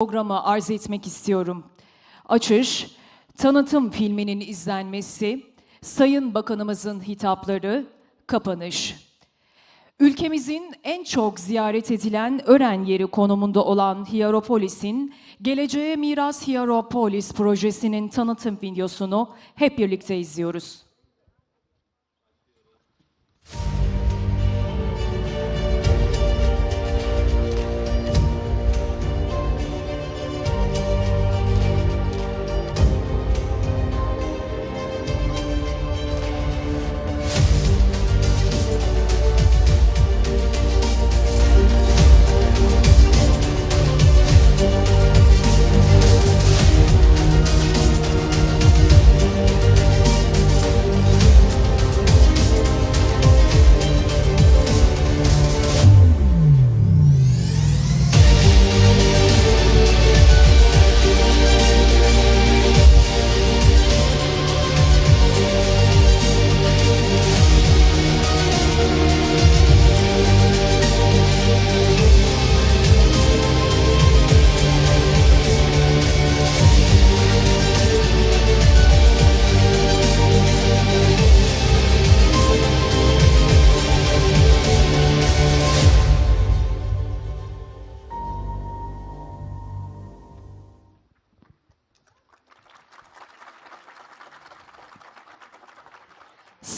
programı arz etmek istiyorum. Açış, tanıtım filminin izlenmesi, Sayın Bakanımızın hitapları, kapanış. Ülkemizin en çok ziyaret edilen öğren yeri konumunda olan Hierapolis'in Geleceğe Miras Hierapolis projesinin tanıtım videosunu hep birlikte izliyoruz.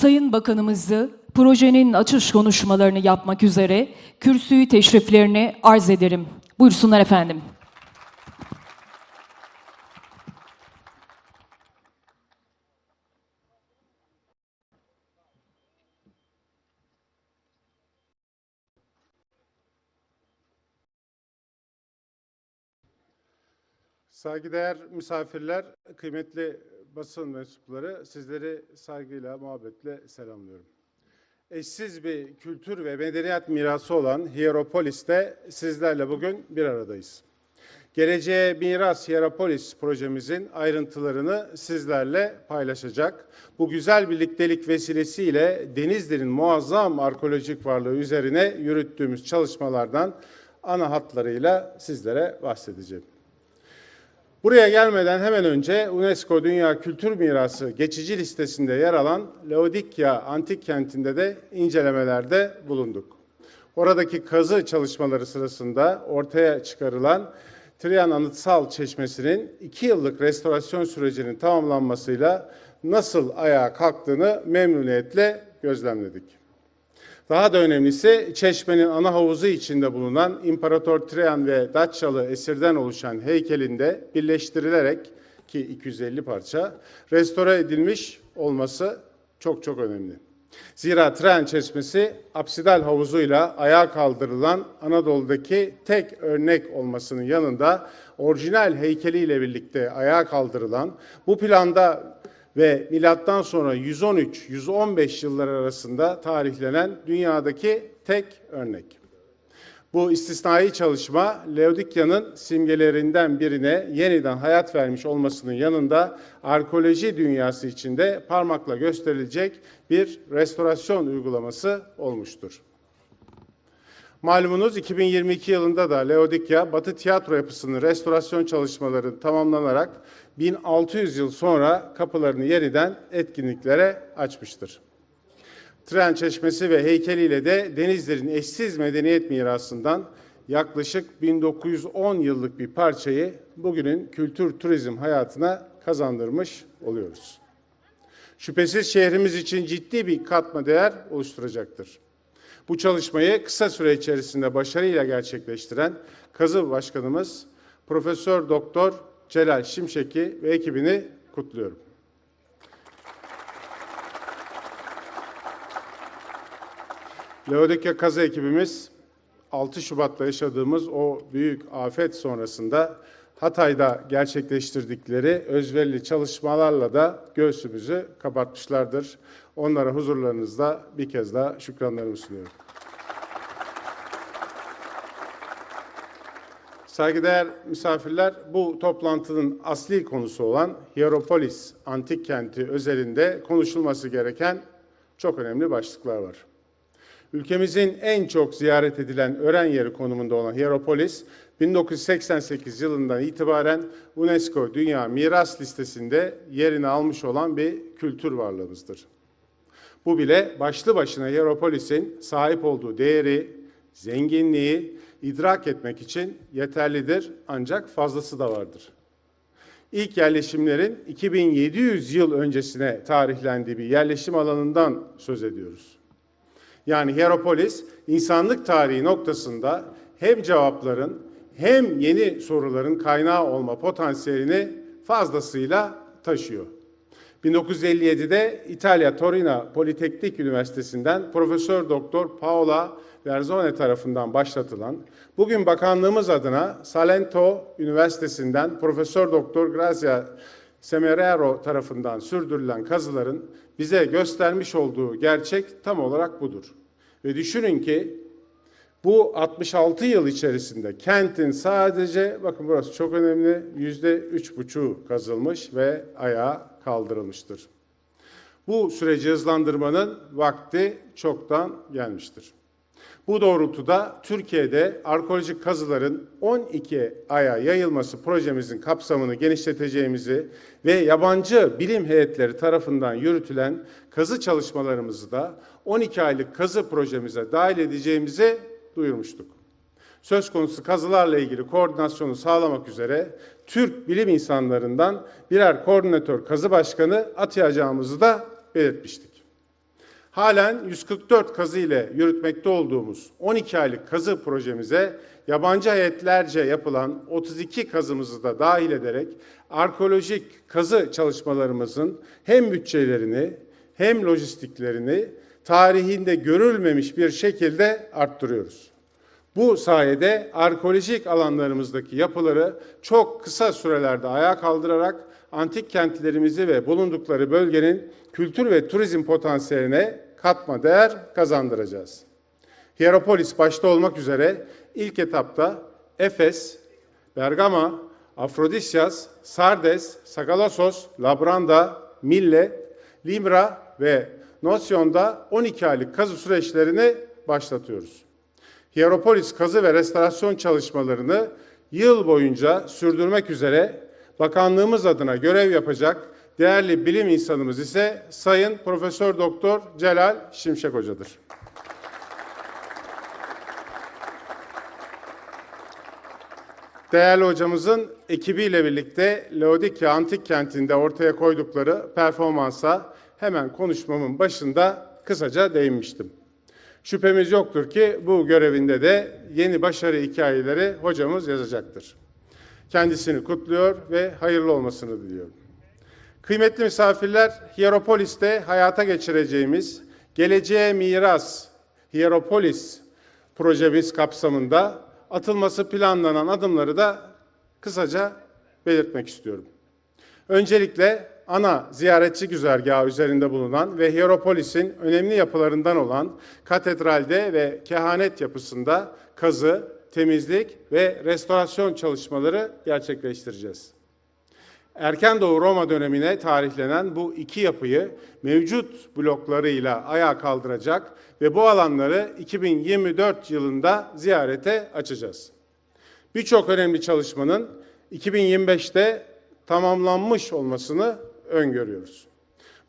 Sayın Bakanımızı projenin açış konuşmalarını yapmak üzere kürsüyü teşriflerini arz ederim. Buyursunlar efendim. Saygıdeğer misafirler, kıymetli basın mensupları sizleri saygıyla, muhabbetle selamlıyorum. Eşsiz bir kültür ve medeniyet mirası olan Hierapolis'te sizlerle bugün bir aradayız. Geleceğe Miras Hierapolis projemizin ayrıntılarını sizlerle paylaşacak. Bu güzel birliktelik vesilesiyle Denizli'nin muazzam arkeolojik varlığı üzerine yürüttüğümüz çalışmalardan ana hatlarıyla sizlere bahsedeceğim. Buraya gelmeden hemen önce UNESCO Dünya Kültür Mirası geçici listesinde yer alan Laodikya Antik Kenti'nde de incelemelerde bulunduk. Oradaki kazı çalışmaları sırasında ortaya çıkarılan Trian Anıtsal Çeşmesi'nin iki yıllık restorasyon sürecinin tamamlanmasıyla nasıl ayağa kalktığını memnuniyetle gözlemledik. Daha da önemlisi çeşmenin ana havuzu içinde bulunan İmparator Trajan ve Datçalı esirden oluşan heykelinde birleştirilerek ki 250 parça restore edilmiş olması çok çok önemli. Zira Trajan çeşmesi apsidal havuzuyla ayağa kaldırılan Anadolu'daki tek örnek olmasının yanında orijinal heykeliyle birlikte ayağa kaldırılan bu planda ve milattan sonra 113-115 yıllar arasında tarihlenen dünyadaki tek örnek. Bu istisnai çalışma Laodikya'nın simgelerinden birine yeniden hayat vermiş olmasının yanında arkeoloji dünyası içinde parmakla gösterilecek bir restorasyon uygulaması olmuştur. Malumunuz 2022 yılında da Laodikya Batı tiyatro yapısının restorasyon çalışmaları tamamlanarak 1600 yıl sonra kapılarını yeniden etkinliklere açmıştır. Tren Çeşmesi ve heykeliyle de Denizli'nin eşsiz medeniyet mirasından yaklaşık 1910 yıllık bir parçayı bugünün kültür turizm hayatına kazandırmış oluyoruz. Şüphesiz şehrimiz için ciddi bir katma değer oluşturacaktır. Bu çalışmayı kısa süre içerisinde başarıyla gerçekleştiren Kazı Başkanımız Profesör Doktor Celal Şimşek'i ve ekibini kutluyorum. Laodikya Kazı ekibimiz 6 Şubat'ta yaşadığımız o büyük afet sonrasında Hatay'da gerçekleştirdikleri özverili çalışmalarla da göğsümüzü kapatmışlardır. Onlara huzurlarınızda bir kez daha şükranlarımı sunuyorum. Saygıdeğer misafirler, bu toplantının asli konusu olan Hierapolis antik kenti özelinde konuşulması gereken çok önemli başlıklar var. Ülkemizin en çok ziyaret edilen öğren yeri konumunda olan Hierapolis, 1988 yılından itibaren UNESCO Dünya Miras Listesi'nde yerini almış olan bir kültür varlığımızdır. Bu bile başlı başına Hierapolis'in sahip olduğu değeri, zenginliği idrak etmek için yeterlidir ancak fazlası da vardır. İlk yerleşimlerin 2700 yıl öncesine tarihlendiği bir yerleşim alanından söz ediyoruz. Yani Hierapolis insanlık tarihi noktasında hem cevapların hem yeni soruların kaynağı olma potansiyelini fazlasıyla taşıyor. 1957'de İtalya Torino Politeknik Üniversitesi'nden Profesör Doktor Paola Verzone tarafından başlatılan, bugün bakanlığımız adına Salento Üniversitesi'nden Profesör Doktor Grazia Semeraro tarafından sürdürülen kazıların bize göstermiş olduğu gerçek tam olarak budur. Ve düşünün ki bu 66 yıl içerisinde kentin sadece, bakın burası çok önemli, yüzde üç buçuğu kazılmış ve ayağa kaldırılmıştır. Bu süreci hızlandırmanın vakti çoktan gelmiştir. Bu doğrultuda Türkiye'de arkeolojik kazıların 12 aya yayılması projemizin kapsamını genişleteceğimizi ve yabancı bilim heyetleri tarafından yürütülen kazı çalışmalarımızı da 12 aylık kazı projemize dahil edeceğimizi duyurmuştuk. Söz konusu kazılarla ilgili koordinasyonu sağlamak üzere Türk bilim insanlarından birer koordinatör kazı başkanı atayacağımızı da belirtmiştik. Halen 144 kazı ile yürütmekte olduğumuz 12 aylık kazı projemize yabancı heyetlerce yapılan 32 kazımızı da dahil ederek arkeolojik kazı çalışmalarımızın hem bütçelerini hem lojistiklerini tarihinde görülmemiş bir şekilde arttırıyoruz. Bu sayede arkeolojik alanlarımızdaki yapıları çok kısa sürelerde ayağa kaldırarak antik kentlerimizi ve bulundukları bölgenin kültür ve turizm potansiyeline katma değer kazandıracağız. Hierapolis başta olmak üzere ilk etapta Efes, Bergama, Afrodisyas, Sardes, Sakalassos, Labranda, Millet, Limra ve Nosyon'da 12 aylık kazı süreçlerini başlatıyoruz. Hierapolis kazı ve restorasyon çalışmalarını yıl boyunca sürdürmek üzere bakanlığımız adına görev yapacak değerli bilim insanımız ise Sayın Profesör Doktor Celal Şimşek Hoca'dır. Değerli hocamızın ekibiyle birlikte Laodikya Antik Kenti'nde ortaya koydukları performansa hemen konuşmamın başında kısaca değinmiştim. Şüphemiz yoktur ki bu görevinde de yeni başarı hikayeleri hocamız yazacaktır. Kendisini kutluyor ve hayırlı olmasını diliyorum. Kıymetli misafirler, Hierapolis'te hayata geçireceğimiz Geleceğe Miras Hierapolis projemiz kapsamında atılması planlanan adımları da kısaca belirtmek istiyorum. Öncelikle ana ziyaretçi güzergahı üzerinde bulunan ve Hierapolis'in önemli yapılarından olan katedralde ve kehanet yapısında kazı, temizlik ve restorasyon çalışmaları gerçekleştireceğiz. Erken Doğu Roma dönemine tarihlenen bu iki yapıyı mevcut bloklarıyla ayağa kaldıracak ve bu alanları 2024 yılında ziyarete açacağız. Birçok önemli çalışmanın 2025'te tamamlanmış olmasını öngörüyoruz.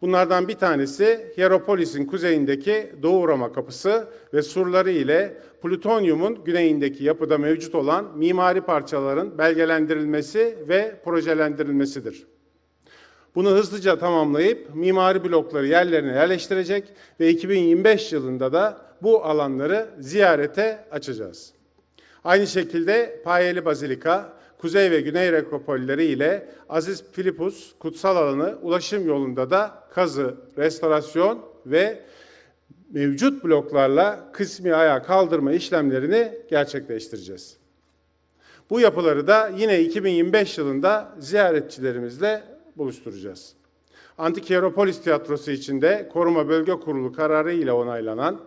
Bunlardan bir tanesi Hierapolis'in kuzeyindeki Doğu Roma kapısı ve surları ile plütonyumun güneyindeki yapıda mevcut olan mimari parçaların belgelendirilmesi ve projelendirilmesidir. Bunu hızlıca tamamlayıp mimari blokları yerlerine yerleştirecek ve 2025 yılında da bu alanları ziyarete açacağız. Aynı şekilde Payeli Bazilika, Kuzey ve Güney Rekopolleri ile Aziz Filipus kutsal alanı ulaşım yolunda da kazı, restorasyon ve mevcut bloklarla kısmi ayağa kaldırma işlemlerini gerçekleştireceğiz. Bu yapıları da yine 2025 yılında ziyaretçilerimizle buluşturacağız. Antik Hieropolis Tiyatrosu içinde Koruma Bölge Kurulu kararı ile onaylanan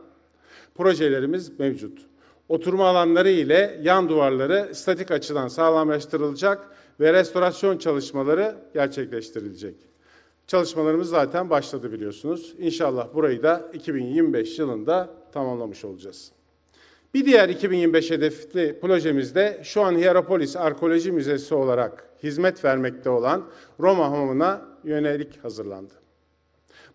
projelerimiz mevcut. Oturma alanları ile yan duvarları statik açıdan sağlamlaştırılacak ve restorasyon çalışmaları gerçekleştirilecek. Çalışmalarımız zaten başladı biliyorsunuz. İnşallah burayı da 2025 yılında tamamlamış olacağız. Bir diğer 2025 hedefli projemizde şu an Hierapolis Arkeoloji Müzesi olarak hizmet vermekte olan Roma Hamamı'na yönelik hazırlandı.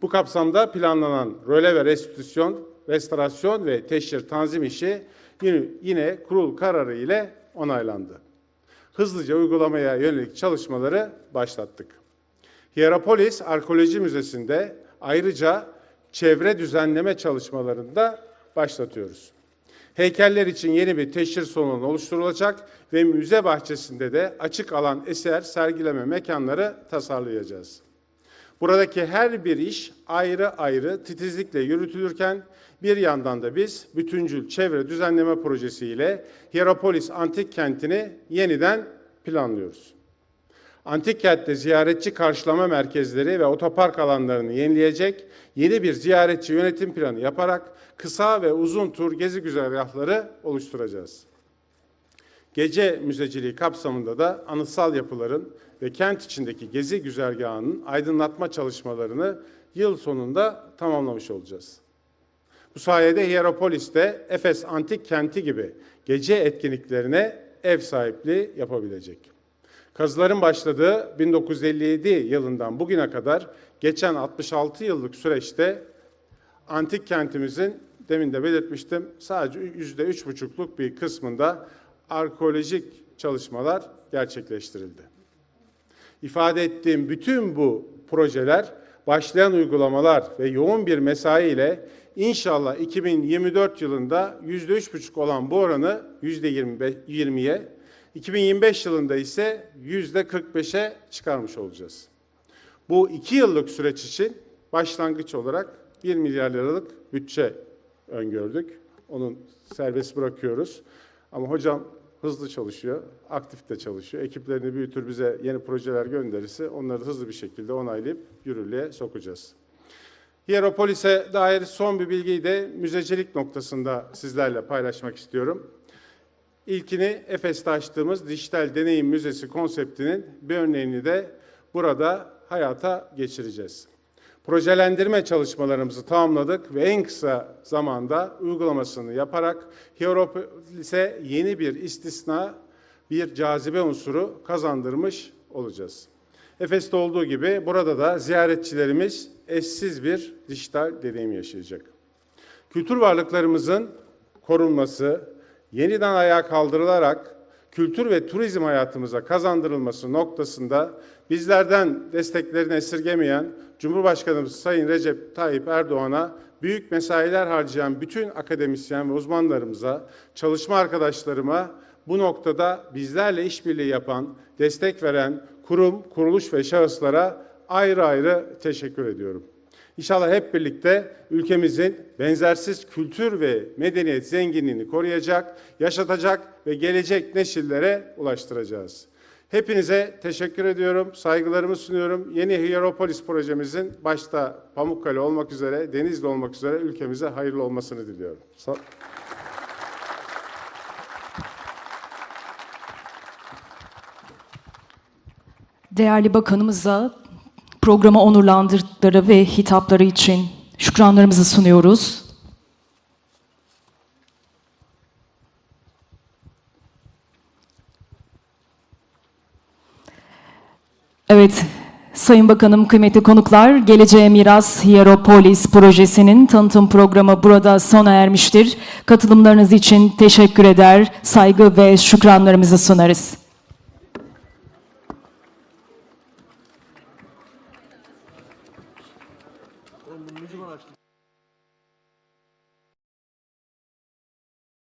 Bu kapsamda planlanan röle ve restitüsyon, restorasyon ve teşhir tanzim işi yine, kurul kararı ile onaylandı. Hızlıca uygulamaya yönelik çalışmaları başlattık. Hierapolis Arkeoloji Müzesi'nde ayrıca çevre düzenleme çalışmalarını da başlatıyoruz. Heykeller için yeni bir teşhir salonu oluşturulacak ve müze bahçesinde de açık alan eser sergileme mekanları tasarlayacağız. Buradaki her bir iş ayrı ayrı titizlikle yürütülürken bir yandan da biz bütüncül çevre düzenleme projesiyle Hierapolis Antik Kenti'ni yeniden planlıyoruz. Antik kentte ziyaretçi karşılama merkezleri ve otopark alanlarını yenileyecek yeni bir ziyaretçi yönetim planı yaparak kısa ve uzun tur gezi güzergahları oluşturacağız. Gece müzeciliği kapsamında da anıtsal yapıların ve kent içindeki gezi güzergahının aydınlatma çalışmalarını yıl sonunda tamamlamış olacağız. Bu sayede Hierapolis'te Efes Antik Kenti gibi gece etkinliklerine ev sahipliği yapabilecek. Kazıların başladığı 1957 yılından bugüne kadar geçen 66 yıllık süreçte antik kentimizin demin de belirtmiştim sadece yüzde üç buçukluk bir kısmında arkeolojik çalışmalar gerçekleştirildi. İfade ettiğim bütün bu projeler, başlayan uygulamalar ve yoğun bir mesai ile inşallah 2024 yılında yüzde üç buçuk olan bu oranı yüzde 20'ye, 2025 yılında ise yüzde 45'e çıkarmış olacağız. Bu iki yıllık süreç için başlangıç olarak 1 milyar liralık bütçe öngördük. Onun serbest bırakıyoruz. Ama hocam hızlı çalışıyor, aktif de çalışıyor. Ekiplerini büyütür bize yeni projeler gönderirse onları hızlı bir şekilde onaylayıp yürürlüğe sokacağız. Hierapolis'e dair son bir bilgiyi de müzecilik noktasında sizlerle paylaşmak istiyorum. İlkini Efes'te açtığımız Dijital Deneyim Müzesi konseptinin bir örneğini de burada hayata geçireceğiz. Projelendirme çalışmalarımızı tamamladık ve en kısa zamanda uygulamasını yaparak Hierapolis'e yeni bir istisna, bir cazibe unsuru kazandırmış olacağız. Efes'te olduğu gibi burada da ziyaretçilerimiz eşsiz bir dijital deneyim yaşayacak. Kültür varlıklarımızın korunması, yeniden ayağa kaldırılarak kültür ve turizm hayatımıza kazandırılması noktasında bizlerden desteklerini esirgemeyen Cumhurbaşkanımız Sayın Recep Tayyip Erdoğan'a büyük mesailer harcayan bütün akademisyen ve uzmanlarımıza, çalışma arkadaşlarıma bu noktada bizlerle işbirliği yapan, destek veren kurum, kuruluş ve şahıslara ayrı ayrı teşekkür ediyorum. İnşallah hep birlikte ülkemizin benzersiz kültür ve medeniyet zenginliğini koruyacak, yaşatacak ve gelecek nesillere ulaştıracağız. Hepinize teşekkür ediyorum, saygılarımı sunuyorum. Yeni Hierapolis projemizin başta Pamukkale olmak üzere, Denizli olmak üzere ülkemize hayırlı olmasını diliyorum. Sa- Değerli bakanımıza programı onurlandırdıkları ve hitapları için şükranlarımızı sunuyoruz. Evet, Sayın Bakanım, kıymetli konuklar, Geleceğe Miras Hieropolis projesinin tanıtım programı burada sona ermiştir. Katılımlarınız için teşekkür eder, saygı ve şükranlarımızı sunarız.